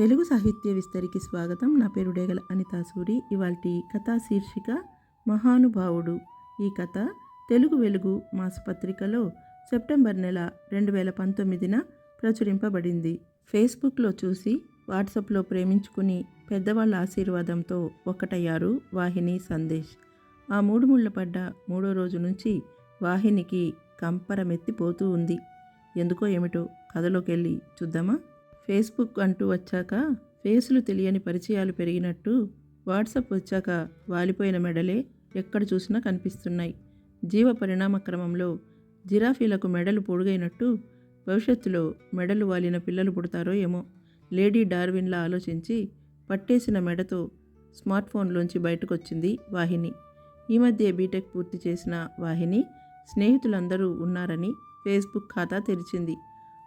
తెలుగు సాహిత్య విస్తరికి స్వాగతం. నా పేరు డేగల అనితా సూరి. ఇవాల్టి కథా శీర్షిక మహానుభావుడు. ఈ కథ తెలుగు వెలుగు మాసపత్రికలో సెప్టెంబర్ నెల రెండు వేల పంతొమ్మిదిన ప్రచురింపబడింది. ఫేస్బుక్లో చూసి వాట్సాప్లో ప్రేమించుకుని పెద్దవాళ్ళ ఆశీర్వాదంతో ఒకటయ్యారు వాహిని సందేశ్. ఆ మూడు ముళ్ళ పడ్డ మూడో రోజు నుంచి వాహినికి కంపరమెత్తిపోతూ ఉంది. ఎందుకో ఏమిటో కథలోకి వెళ్ళి చూద్దామా? ఫేస్బుక్ అంటూ వచ్చాక ఫేసులు తెలియని పరిచయాలు పెరిగినట్టు వాట్సప్ వచ్చాక వాలిపోయిన మెడలే ఎక్కడ చూసినా కనిపిస్తున్నాయి. జీవ పరిణామ క్రమంలో జిరాఫీలకు మెడలు పొడుగైనట్టు భవిష్యత్తులో మెడలు వాలిన పిల్లలు పుడతారో ఏమో లేడీ డార్విన్లా ఆలోచించి పట్టేసిన మెడతో స్మార్ట్ ఫోన్లోంచి బయటకొచ్చింది వాహిని. ఈ మధ్య బీటెక్ పూర్తి చేసిన వాహిని స్నేహితులందరూ ఉన్నారని ఫేస్బుక్ ఖాతా తెరిచింది.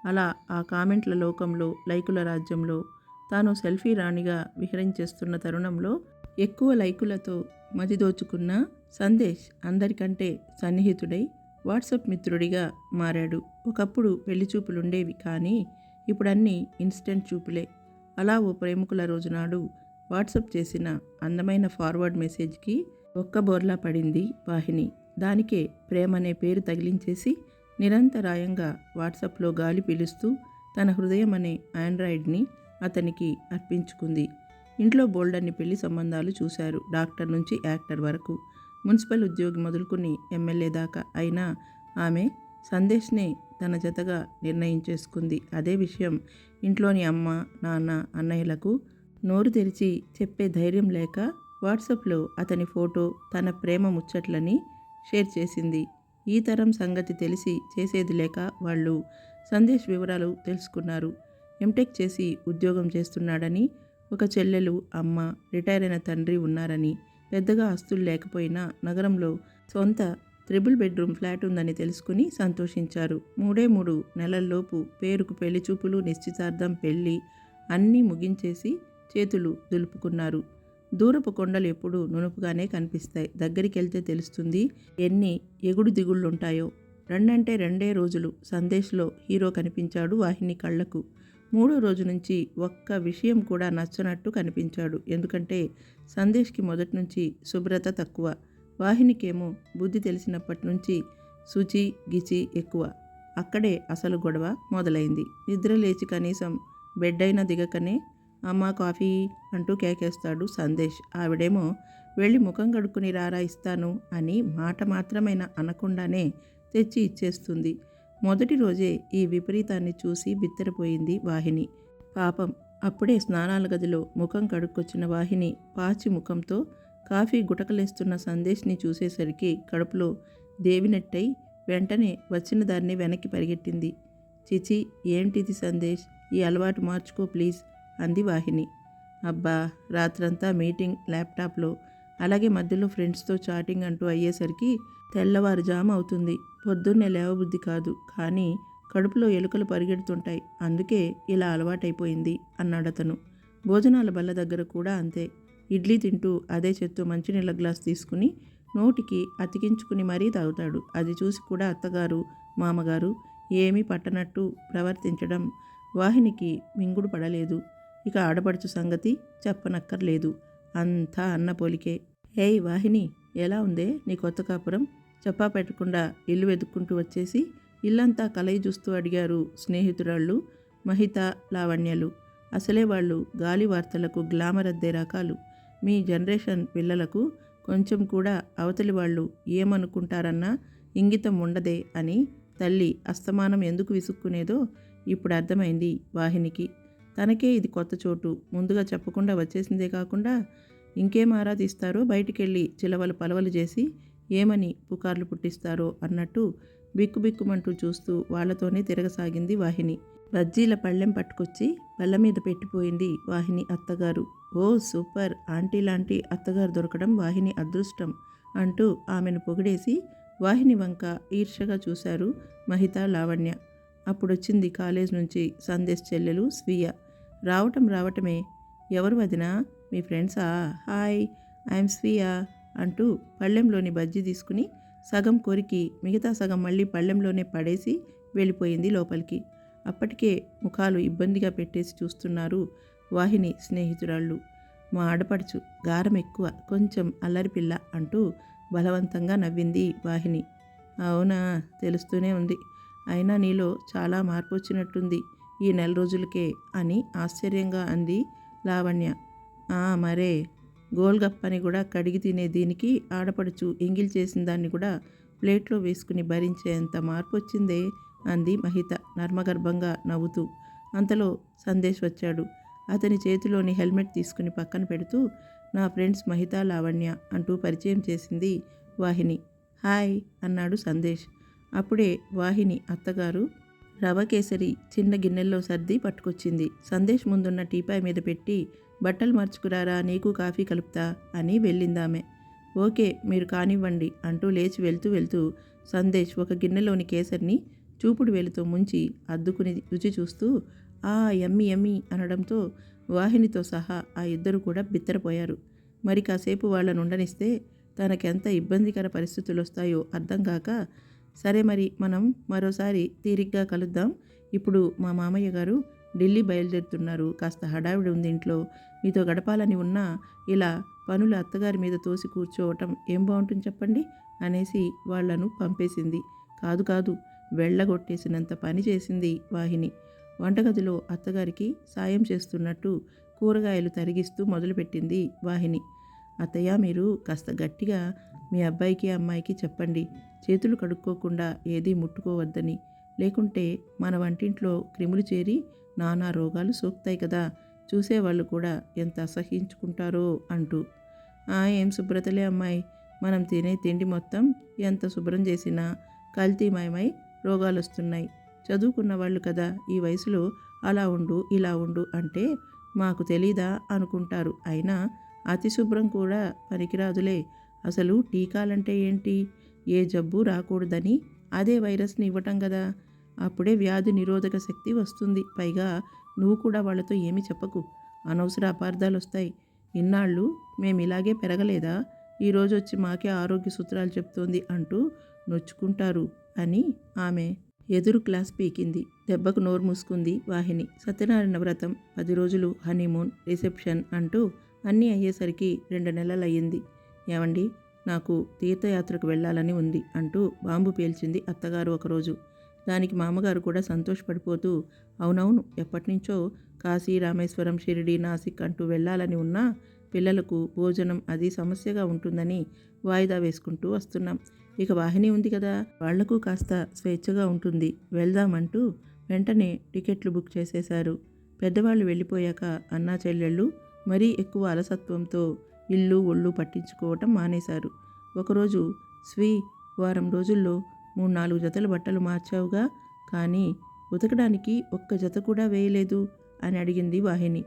అలా ఆ కామెంట్ల లోకంలో లైకుల రాజ్యంలో తాను సెల్ఫీ రాణిగా విహరించేస్తున్న తరుణంలో ఎక్కువ లైకులతో మది దోచుకున్న సందేశ్ అందరికంటే సన్నిహితుడై వాట్సాప్ మిత్రుడిగా మారాడు. ఒకప్పుడు పెళ్ళి చూపులుండేవి కానీ ఇప్పుడన్నీ ఇన్స్టెంట్ చూపులే. అలా ఓ ప్రేమికుల రోజునాడు వాట్సప్ చేసిన అందమైన ఫార్వర్డ్ మెసేజ్కి ఒక్క బోర్లా పడింది వాహిని. దానికే ప్రేమనే పేరు తగిలించేసి నిరంతరాయంగా వాట్సాప్లో గాలి పీలుస్తూ తన హృదయం అనే ఆండ్రాయిడ్ని అతనికి అర్పించుకుంది. ఇంట్లో బోల్డన్ని పెళ్ళి సంబంధాలు చూశారు డాక్టర్ నుంచి యాక్టర్ వరకు. మున్సిపల్ ఉద్యోగి మొదలుకుని ఎమ్మెల్యే దాకా అయినా ఆమె సందేశ్నే తన జతగా నిర్ణయించేసుకుంది. అదే విషయం ఇంట్లోని అమ్మ నాన్న అన్నయ్యలకు నోరు తెరిచి చెప్పే ధైర్యం లేక వాట్సాప్లో అతని ఫోటో తన ప్రేమ ముచ్చట్లని షేర్ చేసింది. ఈ తరం సంగతి తెలిసి చేసేది లేక వాళ్ళు సందేశ్ వివరాలు తెలుసుకున్నారు. ఎంటెక్ చేసి ఉద్యోగం చేస్తున్నాడని ఒక చెల్లెలు అమ్మ రిటైర్ అయిన తండ్రి ఉన్నారని పెద్దగా ఆస్తులు లేకపోయినా నగరంలో సొంత త్రిబుల్ బెడ్రూమ్ ఫ్లాట్ ఉందని తెలుసుకుని సంతోషించారు. మూడే మూడు నెలల్లోపు పేరుకు పెళ్ళి చూపులు నిశ్చితార్థం పెళ్ళి అన్నీ ముగించేసి చేతులు దులుపుకున్నారు. దూరపు కొండలు ఎప్పుడూ నునుపుగానే కనిపిస్తాయి. దగ్గరికి వెళ్తే తెలుస్తుంది ఎన్ని ఎగుడు దిగుళ్ళుంటాయో. రెండంటే రెండే రోజులు సందేశ్లో హీరో కనిపించాడు వాహిని కళ్ళకు. మూడో రోజు నుంచి ఒక్క విషయం కూడా నచ్చనట్టు కనిపించాడు. ఎందుకంటే సందేశ్కి మొదటి నుంచి శుభ్రత తక్కువ. వాహినికేమో బుద్ధి తెలిసినప్పటి నుంచి శుచి గిచి ఎక్కువ. అక్కడే అసలు గొడవ మొదలైంది. నిద్ర లేచి కనీసం బెడ్ అయినా దిగకనే అమ్మ కాఫీ అంటూ కేకేస్తాడు సందేశ్. ఆవిడేమో వెళ్ళి ముఖం కడుక్కుని రారా ఇస్తాను అని మాట మాత్రమైనా అనకుండానే తెచ్చి ఇచ్చేస్తుంది. మొదటి రోజే ఈ విపరీతాన్ని చూసి బిత్తరపోయింది వాహిని. పాపం అప్పుడే స్నానాల గదిలో ముఖం కడుక్కొచ్చిన వాహిని పాచి ముఖంతో కాఫీ గుటకలేస్తున్న సందేశ్ని చూసేసరికి కడుపులో దేవినట్టయి వెంటనే వచ్చిన దాన్ని వెనక్కి పరిగెట్టింది. చిచి ఏంటిది సందేశ్? ఈ అలవాటు మార్చుకో ప్లీజ్ అంది వాహిని. అబ్బా రాత్రంతా మీటింగ్ ల్యాప్టాప్లో అలాగే మధ్యలో ఫ్రెండ్స్తో చాటింగ్ అంటూ అయ్యేసరికి తెల్లవారుజాము అవుతుంది. పొద్దున్నే లేవబుద్ధి కాదు కానీ కడుపులో ఎలుకలు పరిగెడుతుంటాయి. అందుకే ఇలా అలవాటైపోయింది అన్నాడతను భోజనాల బల్ల దగ్గర కూడా అంతే. ఇడ్లీ తింటూ అదే చెత్తు మంచినీళ్ళ గ్లాస్ తీసుకుని నోటికి అతికించుకుని మరీ తాగుతాడు. అది చూసి కూడా అత్తగారు మామగారు ఏమీ పట్టనట్టు ప్రవర్తించడం వాహినికి మింగుడు పడలేదు. ఇక ఆడపడుచు సంగతి చెప్పనక్కర్లేదు. అంతా అన్న పోలికే. ఏయ్ వాహిని ఎలా ఉందే నీ కొత్త కాపురం? చెప్పా పెట్టకుండా ఇల్లు వెతుక్కుంటూ వచ్చేసి ఇల్లంతా కలయి చూస్తూ అడిగారు స్నేహితురాళ్ళు మహిత లావణ్యలు. అసలే వాళ్ళు గాలి వార్తలకు గ్లామర్ అద్దే రకాలు. మీ జనరేషన్ పిల్లలకు కొంచెం కూడా అవతలి వాళ్ళు ఏమనుకుంటారన్నా ఇంగితం ఉండదే అని తల్లి అస్తమానం ఎందుకు విసుక్కునేదో ఇప్పుడు అర్థమైంది వాహినికి. తనకే ఇది కొత్త చోటు. ముందుగా చెప్పకుండా వచ్చేసిందే కాకుండా ఇంకేం ఆరా తీస్తారో బయటికెళ్ళి చిలవలు పలవలు చేసి ఏమని పుకార్లు పుట్టిస్తారో అన్నట్టు బిక్కుబిక్కుమంటూ చూస్తూ వాళ్ళతోనే తిరగసాగింది వాహిని. బజ్జీల పళ్ళెం పట్టుకొచ్చి బల్ల మీద పెట్టిపోయింది వాహిని అత్తగారు. ఓ సూపర్! ఆంటీ లాంటి అత్తగారు దొరకడం వాహిని అదృష్టం అంటూ ఆమెను పొగిడేసి వాహిని వంక ఈర్షగా చూశారు మహిత లావణ్య. అప్పుడొచ్చింది కాలేజ్ నుంచి సందేశ్ చెల్లెలు స్వీయ. రావటం రావటమే. ఎవరు వదినా? మీ ఫ్రెండ్సా? హాయ్ ఐఎమ్ స్వీయ అంటూ పళ్ళెంలోని బజ్జీ తీసుకుని సగం కొరికి మిగతా సగం మళ్ళీ పళ్ళెంలోనే పడేసి వెళ్ళిపోయింది లోపలికి. అప్పటికే ముఖాలు ఇబ్బందిగా పెట్టేసి చూస్తున్నారు వాహిని స్నేహితురాళ్ళు. మా ఆడపడుచు గారం ఎక్కువ కొంచెం అల్లరి పిల్ల అంటూ బలవంతంగా నవ్వింది వాహిని. అవునా? తెలుస్తూనే ఉంది. అయినా నీలో చాలా మార్పు వచ్చినట్టుంది ఈ నెల రోజులకే అని ఆశ్చర్యంగా అంది లావణ్య. "ఆ, మరే గోల్గప్పని కూడా కడిగి తినే దీనికి ఆడపడుచు ఎంగిల్ చేసిన దాన్ని కూడా ప్లేట్లో వేసుకుని భరించేంత మార్పు వచ్చిందే అంది మహిత నర్మగర్భంగా నవ్వుతూ. అంతలో సందేశ్ వచ్చాడు. అతని చేతిలోని హెల్మెట్ తీసుకుని పక్కన పెడుతూ నా ఫ్రెండ్స్ మహిత లావణ్య అంటూ పరిచయం చేసింది వాహిని. హాయ్ అన్నాడు సందేశ్. అప్పుడే వాహిని అత్తగారు రవ కేసరి చిన్న గిన్నెల్లో సర్ది పట్టుకొచ్చింది. సందేశ్ ముందున్న టీపాయ్ మీద పెట్టి బట్టలు మార్చుకురారా నీకు కాఫీ కలుపుతా అని వెళ్ళిందామె. ఓకే మీరు కానివ్వండి అంటూ లేచి వెళ్తూ వెళ్తూ సందేశ్ ఒక గిన్నెలోని కేసరిని చూపుడు వేలుతో ముంచి అద్దుకుని రుచి చూస్తూ ఆ ఎమ్మి ఎమ్మి అనడంతో వాహినితో సహా ఆ ఇద్దరు కూడా బిత్తరపోయారు. మరి కాసేపు వాళ్ళను ఉండనిస్తే తనకెంత ఇబ్బందికర పరిస్థితులు వస్తాయో అర్థం కాక సరే మరి మనం మరోసారి తీరిగ్గా కలుద్దాం. ఇప్పుడు మా మామయ్య గారు ఢిల్లీ బయలుదేరుతున్నారు. కాస్త హడావిడి ఉంది ఇంట్లో. మీతో గడపాలని ఉన్నా ఇలా పనులు అత్తగారి మీద తోసి కూర్చోవటం ఏం బాగుంటుంది చెప్పండి? అనేసి వాళ్ళను పంపేసింది. కాదు కాదు వెళ్ళగొట్టేసినంత పని చేసింది వాహిని. వంటగదిలో అత్తగారికి సాయం చేస్తున్నట్టు కూరగాయలు తరిగిస్తూ మొదలుపెట్టింది వాహిని. అత్తయ్య మీరు కాస్త గట్టిగా మీ అబ్బాయికి అమ్మాయికి చెప్పండి. చేతులు కడుక్కోకుండా ఏదీ ముట్టుకోవద్దని. లేకుంటే మన వంటింట్లో క్రిములు చేరి నానా రోగాలు సోకుతాయి కదా. చూసేవాళ్ళు కూడా ఎంత అసహించుకుంటారో అంటూ. "ఆ, ఏం శుభ్రతలే అమ్మాయి. మనం తినే తిండి మొత్తం ఎంత శుభ్రం చేసినా కల్తీమయమై రోగాలు వస్తున్నాయి చదువుకున్న వాళ్ళు కదా ఈ వయసులో అలా ఉండు ఇలా ఉండు అంటే మాకు తెలీదా అనుకుంటారు. అయినా అతి శుభ్రం కూడా పనికిరాదులే. అసలు టీకాలంటే ఏంటి? ఏ జబ్బు రాకూడదని అదే వైరస్ని ఇవ్వటం కదా. అప్పుడే వ్యాధి నిరోధక శక్తి వస్తుంది. పైగా నువ్వు కూడా వాళ్ళతో ఏమి చెప్పకు. అనవసర అపార్థాలు వస్తాయి ఇన్నాళ్ళు మేము ఇలాగే పెరగలేదా? ఈరోజు వచ్చి మాకే ఆరోగ్య సూత్రాలు చెప్తోంది అంటూ నొచ్చుకుంటారు అని ఆమె ఎదురు క్లాస్ పీకింది. దెబ్బకు నోరు మూసుకుంది వాహిని. సత్యనారాయణ వ్రతం పది రోజులు హనీమూన్ రిసెప్షన్ అంటూ అన్నీ అయ్యేసరికి రెండు నెలలు అయ్యింది ఏమండి నాకు తీర్థయాత్రకు వెళ్ళాలని ఉంది అంటూ బాంబు పేల్చింది అత్తగారు ఒకరోజు. దానికి మామగారు కూడా సంతోషపడిపోతూ అవునవును ఎప్పటినుంచో కాశీ రామేశ్వరం షిరిడి నాసిక్ అంటూ వెళ్ళాలని ఉన్నా పిల్లలకు భోజనం అది సమస్యగా ఉంటుందని వాయిదా వేసుకుంటూ వస్తున్నాం. ఇక వాహిని ఉంది కదా వాళ్ళకు కాస్త స్వేచ్ఛగా ఉంటుంది వెళ్దామంటూ వెంటనే టికెట్లు బుక్ చేసేశారు. పెద్దవాళ్ళు వెళ్ళిపోయాక అన్నా చెల్లెళ్ళు మరీ ఎక్కువ అలసత్వంతో ఇల్లు ఒళ్ళు పట్టించుకోవటం మానేశారు. ఒకరోజు స్వీ వారం రోజుల్లో మూడు నాలుగు జతల బట్టలు మార్చావుగా కానీ ఉతకడానికి ఒక్క జత కూడా వేయలేదు అని అడిగింది వాహిని.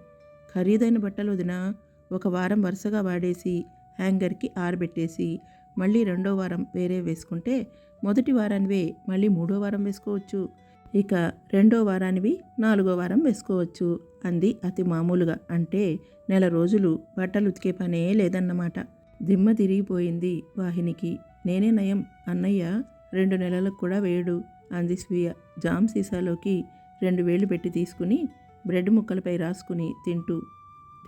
ఖరీదైన బట్టలు వదిన ఒక వారం వరుసగా వాడేసి హ్యాంగర్కి ఆరబెట్టేసి మళ్ళీ రెండో వారం వేరే వేసుకుంటే మొదటి వారానివే మళ్ళీ మూడో వారం వేసుకోవచ్చు. ఇక రెండో వారానివి నాలుగో వారం వేసుకోవచ్చు అంది అతి మామూలుగా. అంటే నెల రోజులు బట్టలు ఉతికే పనే లేదన్నమాట. దిమ్మ తిరిగిపోయింది వాహినికి. నేనే నయం. అన్నయ్య రెండు నెలలకు కూడా వేయడు అంది స్వీయ. జామ్ సీసాలోకి రెండు వేలు పెట్టి తీసుకుని బ్రెడ్ ముక్కలపై రాసుకుని తింటూ.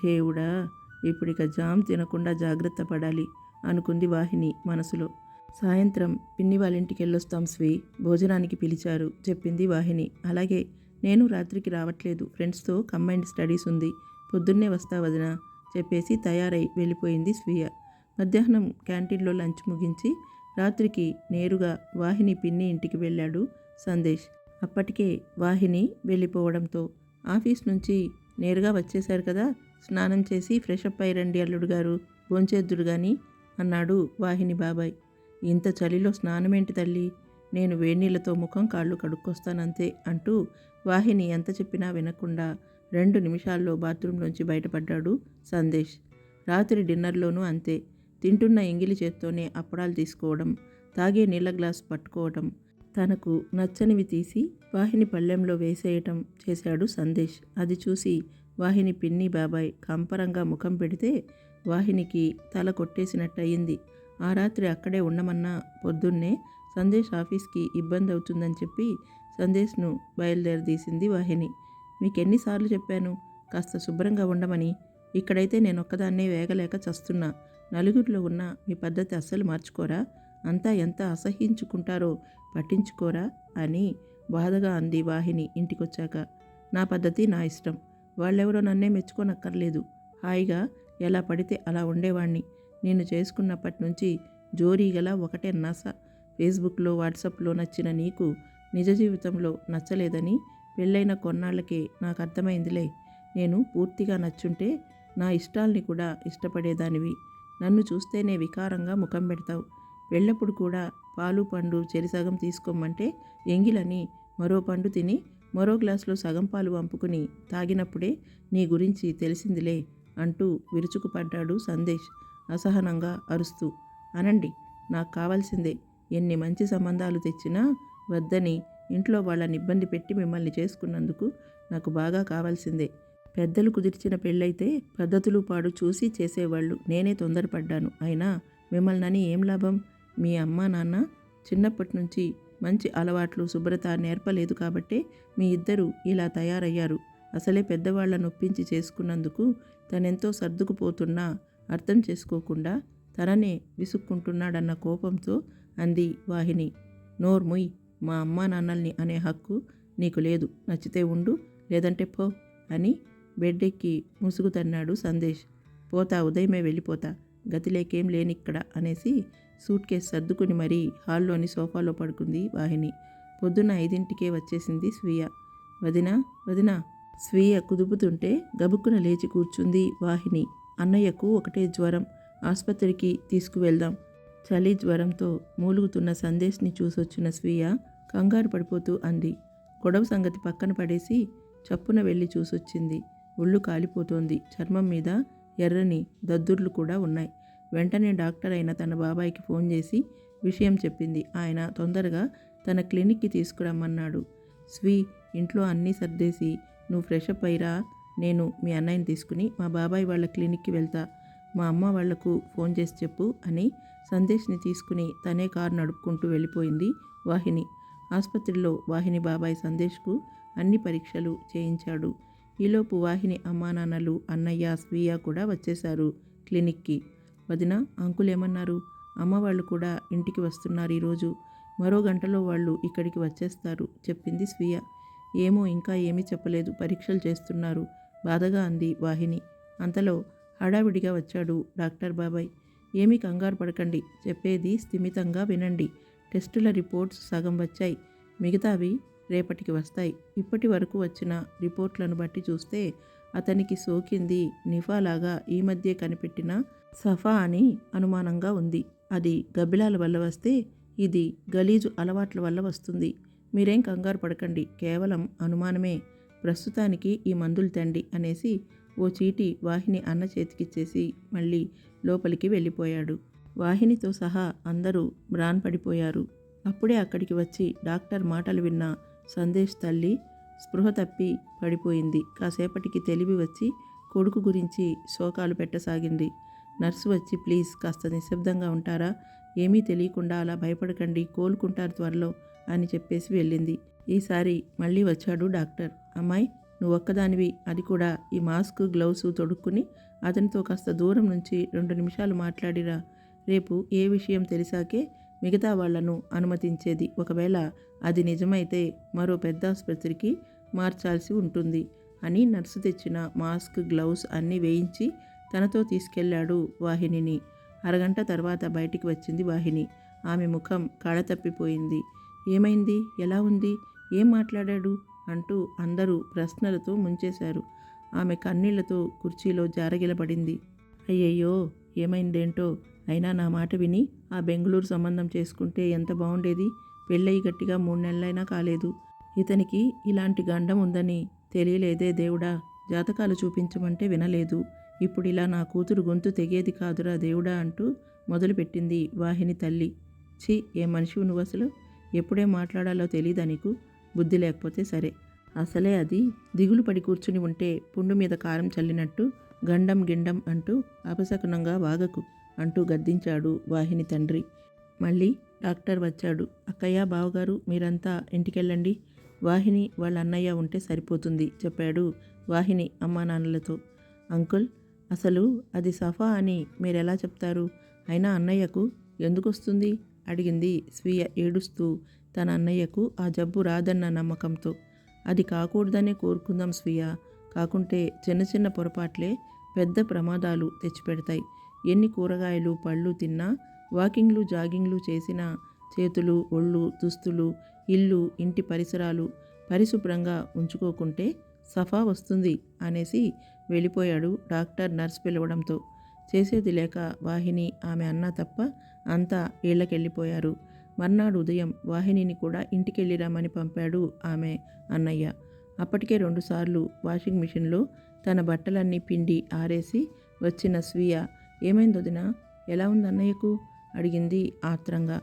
దేవుడా ఇప్పుడిక జామ్ తినకుండా జాగ్రత్త పడాలి అనుకుంది వాహిని మనసులో. సాయంత్రం పిన్ని వాళ్ళ ఇంటికి వెళ్ళొస్తాం స్వీ. భోజనానికి పిలిచారు. చెప్పింది వాహిని. అలాగే నేను రాత్రికి రావట్లేదు. ఫ్రెండ్స్తో కంబైన్డ్ స్టడీస్ ఉంది. పొద్దున్నే వస్తా వదిన చెప్పేసి తయారై వెళ్ళిపోయింది స్వీయ. మధ్యాహ్నం క్యాంటీన్లో లంచ్ ముగించి రాత్రికి నేరుగా వాహిని పిన్ని ఇంటికి వెళ్ళాడు సందేశ్. అప్పటికే వాహిని వెళ్ళిపోవడంతో ఆఫీస్ నుంచి నేరుగా వచ్చేశారు కదా? స్నానం చేసి ఫ్రెష్ అప్ రండి అల్లుడు గారు. భోంచేద్దుడు కానీ అన్నాడు వాహిని బాబాయ్. ఇంత చలిలో స్నానమేంటి తల్లి? నేను వేణీళ్ళతో ముఖం కాళ్ళు కడుక్కొస్తానంతే అంటూ వాహిని ఎంత చెప్పినా వినకుండా రెండు నిమిషాల్లో బాత్రూంలోంచి బయటపడ్డాడు సందేశ్. రాత్రి డిన్నర్లోనూ అంతే. తింటున్న ఎంగిలి చేత్తోనే అప్పడాలు తీసుకోవడం తాగే నీళ్ళ గ్లాస్ పట్టుకోవడం తనకు నచ్చనివి తీసి వాహిని పళ్ళెంలో వేసేయటం చేశాడు సందేశ్. అది చూసి వాహిని పిన్ని బాబాయ్ కంపరంగా ముఖం పెడితే వాహినికి తల కొట్టేసినట్టయింది. ఆ రాత్రి అక్కడే ఉండమన్నా పొద్దున్నే సందేశ్ ఆఫీస్కి ఇబ్బంది అవుతుందని చెప్పి సందేశ్ను బయలుదేరదీసింది వాహిని. మీకెన్నిసార్లు చెప్పాను కాస్త శుభ్రంగా ఉండమని. ఇక్కడైతే నేను ఒక్కదాన్నే వేగలేక చస్తున్నా. నలుగురిలో ఉన్న మీ పద్ధతి అస్సలు మార్చుకోరా? అంతా ఎంత అసహించుకుంటారో పట్టించుకోరా? అని బాధగా అంది వాహిని ఇంటికొచ్చాక. నా పద్ధతి నా ఇష్టం. వాళ్ళెవరో నన్నే మెచ్చుకోనక్కర్లేదు. హాయిగా ఎలా పడితే అలా ఉండేవాణ్ణి. నేను చేసుకున్నప్పటి నుంచి జోరీగల ఒకటే నస. ఫేస్బుక్లో వాట్సాప్లో నచ్చిన నీకు నిజ జీవితంలో నచ్చలేదని పెళ్ళైన కొన్నాళ్ళకే నాకు అర్థమైందిలే. నేను పూర్తిగా నచ్చుంటే నా ఇష్టాల్ని కూడా ఇష్టపడేదానివి. నన్ను చూస్తేనే వికారంగా ముఖం పెడతావు. వెళ్ళప్పుడు కూడా పాలు పండు చెరిసగం తీసుకోమంటే ఎంగిలని మరో పండు తిని మరో గ్లాసులో సగం పాలు వంపుకుని తాగినప్పుడే నీ గురించి తెలిసిందిలే అంటూ విరుచుకుపడ్డాడు సందేశ్. అసహనంగా అరుస్తూ అనండి నాకు కావాల్సిందే. ఎన్ని మంచి సంబంధాలు తెచ్చినా వద్దని ఇంట్లో వాళ్ళని ఇబ్బంది పెట్టి మిమ్మల్ని చేసుకున్నందుకు నాకు బాగా కావాల్సిందే. పెద్దలు కుదిర్చిన పెళ్ళైతే పద్ధతులు పాడు చూసి చేసేవాళ్ళు నేనే తొందరపడ్డాను. అయినా మిమ్మల్ని ఏం లాభం? మీ అమ్మ నాన్న చిన్నప్పటి నుంచి మంచి అలవాట్లు శుభ్రత నేర్పలేదు కాబట్టే మీ ఇద్దరు ఇలా తయారయ్యారు. అసలే పెద్దవాళ్ళను ఒప్పించి చేసుకున్నందుకు తనెంతో సర్దుకుపోతున్నా అర్థం చేసుకోకుండా తననే విసుక్కుంటున్నాడన్న కోపంతో అంది వాహిని. నోర్ముయ్ మా అమ్మా నాన్నల్ని అనే హక్కు నీకు లేదు. నచ్చితే ఉండు లేదంటే పో అని బెడ్డెక్కి ముసుగు తన్నాడు సందేశ్. పోతా ఉదయమే వెళ్ళిపోతా. గతిలేకేం లేనిక్కడ అనేసి సూట్ కేస్ సర్దుకుని మరీ హాల్లోని సోఫాలో పడుకుంది వాహిని. పొద్దున్న ఐదింటికే వచ్చేసింది స్వీయ. వదినా వదినా స్వీయ కుదుపుతుంటే గబుక్కున లేచి కూర్చుంది వాహిని. అన్నయ్యకు ఒకటే జ్వరం. ఆసుపత్రికి తీసుకువెళ్దాం. చలి జ్వరంతో మూలుగుతున్న సందేశ్ని చూసొచ్చిన స్వీయ కంగారు పడిపోతూ అంది. గొడవ సంగతి పక్కన పడేసి చప్పున వెళ్ళి చూసొచ్చింది. ఒళ్ళు కాలిపోతోంది. చర్మం మీద ఎర్రని దద్దుర్లు కూడా ఉన్నాయి. వెంటనే డాక్టర్ అయిన తన బాబాయికి ఫోన్ చేసి విషయం చెప్పింది. ఆయన తొందరగా తన క్లినిక్కి తీసుకురమ్మన్నాడు. స్వీ ఇంట్లో అన్నీ సర్దేసి నువ్వు ఫ్రెష్ అప్ అయిరా నేను మీ అన్నయ్యని తీసుకుని మా బాబాయ్ వాళ్ళ క్లినిక్కి వెళ్తా. మా అమ్మ వాళ్ళకు ఫోన్ చేసి చెప్పు అని సందేశ్ని తీసుకుని తనే కారు నడుపుకుంటూ వెళ్ళిపోయింది వాహిని. ఆసుపత్రిలో వాహిని బాబాయ్ సందేశ్కు అన్ని పరీక్షలు చేయించాడు. ఈలోపు వాహిని అమ్మానాన్నలు అన్నయ్య స్వీయ కూడా వచ్చేశారు క్లినిక్కి. వదిన అంకుల్ ఏమన్నారు? అమ్మ వాళ్ళు కూడా ఇంటికి వస్తున్నారు ఈరోజు. మరో గంటలో వాళ్ళు ఇక్కడికి వచ్చేస్తారు చెప్పింది స్వీయ. ఏమో ఇంకా ఏమీ చెప్పలేదు పరీక్షలు చేస్తున్నారు. బాధగా అంది వాహిని. అంతలో హడావిడిగా వచ్చాడు డాక్టర్ బాబాయ్. ఏమీ కంగారు పడకండి చెప్పేది స్థిమితంగా వినండి. టెస్టుల రిపోర్ట్స్ సగం వచ్చాయి. మిగతావి రేపటికి వస్తాయి. ఇప్పటి వరకు వచ్చిన రిపోర్ట్లను బట్టి చూస్తే అతనికి సోకింది నిఫాలాగా ఈ మధ్య కనిపెట్టిన సఫా అని అనుమానంగా ఉంది. అది గబ్బిలాల వల్ల వస్తే ఇది గలీజు అలవాట్ల వల్ల వస్తుంది. మీరేం కంగారు పడకండి కేవలం అనుమానమే. ప్రస్తుతానికి ఈ మందులు తండి అనేసి ఓ చీటి వాహిని అన్న చేతికిచ్చేసి మళ్ళీ లోపలికి వెళ్ళిపోయాడు. వాహినితో సహా అందరూ మ్రాన్ పడిపోయారు. అప్పుడే అక్కడికి వచ్చి డాక్టర్ మాటలు విన్న సందేశ్ తల్లి స్పృహ తప్పి పడిపోయింది. కాసేపటికి తెలివి వచ్చి కొడుకు గురించి శోకాలు పెట్టసాగింది. నర్సు వచ్చి ప్లీజ్ కాస్త నిశ్శబ్దంగా ఉంటారా? ఏమీ తెలియకుండా అలా భయపడకండి. కోలుకుంటారు త్వరలో అని చెప్పేసి వెళ్ళింది. ఈసారి మళ్ళీ వచ్చాడు డాక్టర్. అమ్మాయి నువ్వు ఒక్కదానివి. అది కూడా ఈ మాస్క్ గ్లౌస్ తొడుక్కుని అతనితో కాస్త దూరం నుంచి రెండు నిమిషాలు మాట్లాడిరా. రేపు ఏ విషయం తెలిసాకే మిగతా వాళ్ళను అనుమతించేది. ఒకవేళ అది నిజమైతే మరో పెద్ద ఆసుపత్రికి మార్చాల్సి ఉంటుంది అని నర్సు తెచ్చిన మాస్క్ గ్లౌస్ అన్నీ వేయించి తనతో తీసుకెళ్ళాడు వాహినిని. అరగంట తర్వాత బయటికి వచ్చింది వాహిని. ఆమె ముఖం తప్పిపోయింది ఏమైంది? ఎలా ఉంది? ఏం మాట్లాడాడు? అంటూ అందరూ ప్రశ్నలతో ముంచేశారు. ఆమె కన్నీళ్ళతో కుర్చీలో జారగిలబడింది. అయ్యయ్యో ఏమైందేంటో? అయినా నా మాట విని ఆ బెంగళూరు సంబంధం చేసుకుంటే ఎంత బాగుండేది పెళ్ళయి గట్టిగా మూడు నెలలైనా కాలేదు. ఇతనికి ఇలాంటి గండం ఉందని తెలియలేదే దేవుడా? జాతకాలు చూపించమంటే వినలేదు. ఇప్పుడు ఇలా నా కూతురు గొంతు తెగేది కాదురా దేవుడా? అంటూ మొదలుపెట్టింది వాహిని తల్లి. ఛీ ఏ మనిషి నువ్వు అసలు ఎప్పుడే మాట్లాడాలో తెలియదా నీకు? బుద్ధి లేకపోతే సరే. అసలే అది దిగులు పడి కూర్చుని ఉంటే పుండు మీద కారం చల్లినట్టు గండం గిండం అంటూ అపశకునంగా వాగకు అంటూ గద్దించాడు వాహిని తండ్రి. మళ్ళీ డాక్టర్ వచ్చాడు. అక్కయ్య బావగారు మీరంతా ఇంటికెళ్ళండి. వాహిని వాళ్ళ అన్నయ్య ఉంటే సరిపోతుంది చెప్పాడు వాహిని అమ్మా నాన్నలతో. అంకుల్ అసలు అది సఫా అని మీరెలా చెప్తారు? అయినా అన్నయ్యకు ఎందుకు వస్తుంది అడిగింది స్వీయ ఏడుస్తూ తన అన్నయ్యకు ఆ జబ్బు రాదన్న నమ్మకంతో. అది కాకూడదనే కోరుకుందాం స్వీయ కాకుంటే చిన్న చిన్న పొరపాట్లే పెద్ద ప్రమాదాలు తెచ్చిపెడతాయి. ఎన్ని కూరగాయలు పళ్ళు తిన్నా వాకింగ్లు జాగింగ్లు చేసినా చేతులు ఒళ్ళు దుస్తులు ఇల్లు ఇంటి పరిసరాలు పరిశుభ్రంగా ఉంచుకోకుంటే సఫా వస్తుంది అనేసి వెళ్ళిపోయాడు డాక్టర్ నర్స్ పిలవడంతో. చేసేది లేక వాహిని ఆమె అన్న తప్ప అంతా ఇళ్ళకెళ్ళిపోయారు. మర్నాడు ఉదయం వాహినిని కూడా ఇంటికెళ్ళిరామని పంపాడు ఆమె అన్నయ్య. అప్పటికే రెండుసార్లు వాషింగ్ మిషన్లో తన బట్టలన్నీ పిండి ఆరేసి వచ్చిన స్వీయ ఏమైంది వదినా ఎలా ఉంది అన్నయ్యకు? అడిగింది ఆత్రంగా.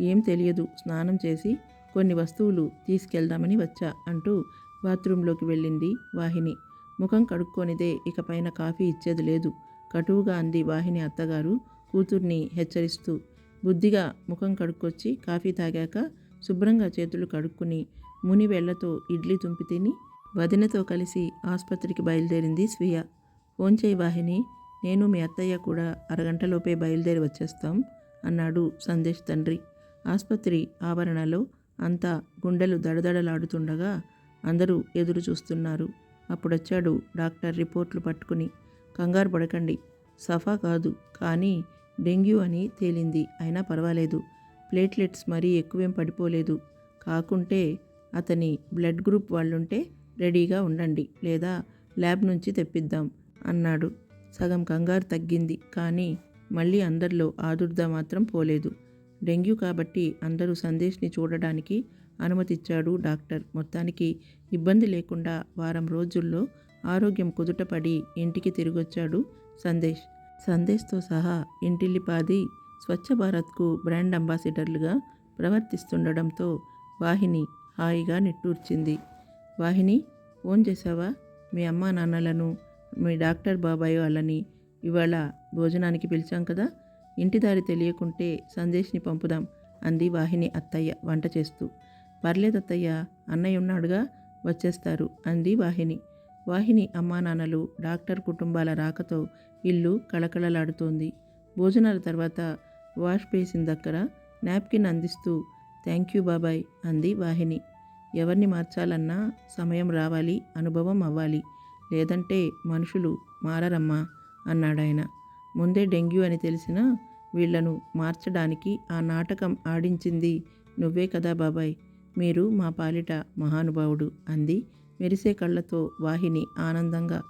ఏం తెలియదు స్నానం చేసి కొన్ని వస్తువులు తీసుకెళ్దామని వచ్చా అంటూ బాత్రూంలోకి వెళ్ళింది వాహిని. ముఖం కడుక్కొనిదే ఇకపైన కాఫీ ఇచ్చేది లేదు. కటువుగా అంది వాహిని అత్తగారు కూతుర్ని హెచ్చరిస్తూ. బుద్ధిగా ముఖం కడుక్కొచ్చి కాఫీ తాగాక శుభ్రంగా చేతులు కడుక్కుని ముని వేళ్ళతో ఇడ్లీ తుంపి తిని వదినతో కలిసి ఆసుపత్రికి బయలుదేరింది స్వీయ ఫోన్ చేయి వాహిని నేను మీ అత్తయ్య కూడా అరగంటలోపే బయలుదేరి వచ్చేస్తాం అన్నాడు సందేశ్ తండ్రి. ఆసుపత్రి ఆవరణలో అంతా గుండెలు దడదడలాడుతుండగా అందరూ ఎదురు చూస్తున్నారు. అప్పుడొచ్చాడు డాక్టర్ రిపోర్ట్లు పట్టుకుని. కంగారు పడకండి సఫా కాదు కానీ డెంగ్యూ అని తేలింది. అయినా పర్వాలేదు. ప్లేట్లెట్స్ మరీ ఎక్కువేం పడిపోలేదు. కాకుంటే అతని బ్లడ్ గ్రూప్ వాళ్ళుంటే రెడీగా ఉండండి లేదా ల్యాబ్ నుంచి తెప్పిద్దాం అన్నాడు. సగం కంగారు తగ్గింది కానీ మళ్ళీ అందరిలో ఆదుర్దా మాత్రం పోలేదు. డెంగ్యూ కాబట్టి అందరూ సందేశ్ని చూడడానికి అనుమతిచ్చాడు డాక్టర్. మొత్తానికి ఇబ్బంది లేకుండా వారం రోజుల్లో ఆరోగ్యం కుదుటపడి ఇంటికి తిరిగొచ్చాడు సందేశ్. సందేశ్తో సహా ఇంటిల్లిపాది స్వచ్ఛ భారత్కు బ్రాండ్ అంబాసిడర్లుగా ప్రవర్తిస్తుండడంతో వాహిని హాయిగా నిట్టూర్చింది. వాహిని ఫోన్ చేసావా మీ అమ్మా నాన్నలను మీ డాక్టర్ బాబాయ్ వాళ్ళని ఇవాళ భోజనానికి పిలిచాం కదా? ఇంటి దారి తెలియకుంటే సందేశ్ని పంపుదాం అంది వాహిని అత్తయ్య వంట చేస్తూ. పర్లేదు అత్తయ్య అన్నయ్య ఉన్నాడుగా వచ్చేస్తారు అంది వాహిని. వాహిని అమ్మానాన్నలు డాక్టర్ కుటుంబాల రాకతో ఇల్లు కళకళలాడుతోంది. భోజనాల తర్వాత వాష్ బేసిన్ దగ్గర నాప్కిన్ అందిస్తూ థ్యాంక్ యూ బాబాయ్ అంది వాహిని. ఎవరిని మార్చాలన్నా సమయం రావాలి అనుభవం అవ్వాలి. లేదంటే మనుషులు మారరమ్మా అన్నాడాయన. ముందే డెంగ్యూ అని తెలిసినా వీళ్ళను మార్చడానికి ఆ నాటకం ఆడించింది నువ్వే కదా బాబాయ్ మీరు మా పాలిట మహానుభావుడు అంది మెరిసే కళ్ళతో వాహిని ఆనందంగా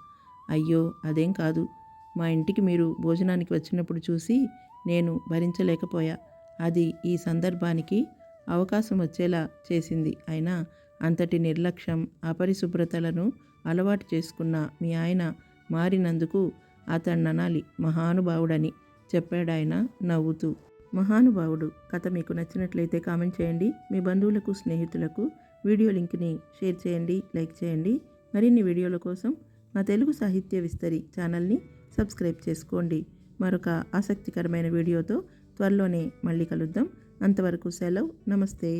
అయ్యో అదేం కాదు. మా ఇంటికి మీరు భోజనానికి వచ్చినప్పుడు చూసి నేను భరించలేకపోయా. అది ఈ సందర్భానికి అవకాశం వచ్చేలా చేసింది. అయినా అంతటి నిర్లక్ష్యం అపరిశుభ్రతలను అలవాటు చేసుకున్న మీ ఆయన మారినందుకు అతన్ననాలి మహానుభావుడని చెప్పాడాయన నవ్వుతూ. మహానుభావుడు కథ మీకు నచ్చినట్లయితే కామెంట్ చేయండి. మీ బంధువులకు స్నేహితులకు వీడియో లింక్ని షేర్ చేయండి లైక్ చేయండి. మరిన్ని వీడియోల కోసం మా తెలుగు సాహిత్య విస్తరి ఛానల్ని సబ్స్క్రైబ్ చేసుకోండి. మరొక ఆసక్తికరమైన వీడియోతో త్వరలోనే మళ్ళీ కలుద్దాం. అంతవరకు సెలవు నమస్తే.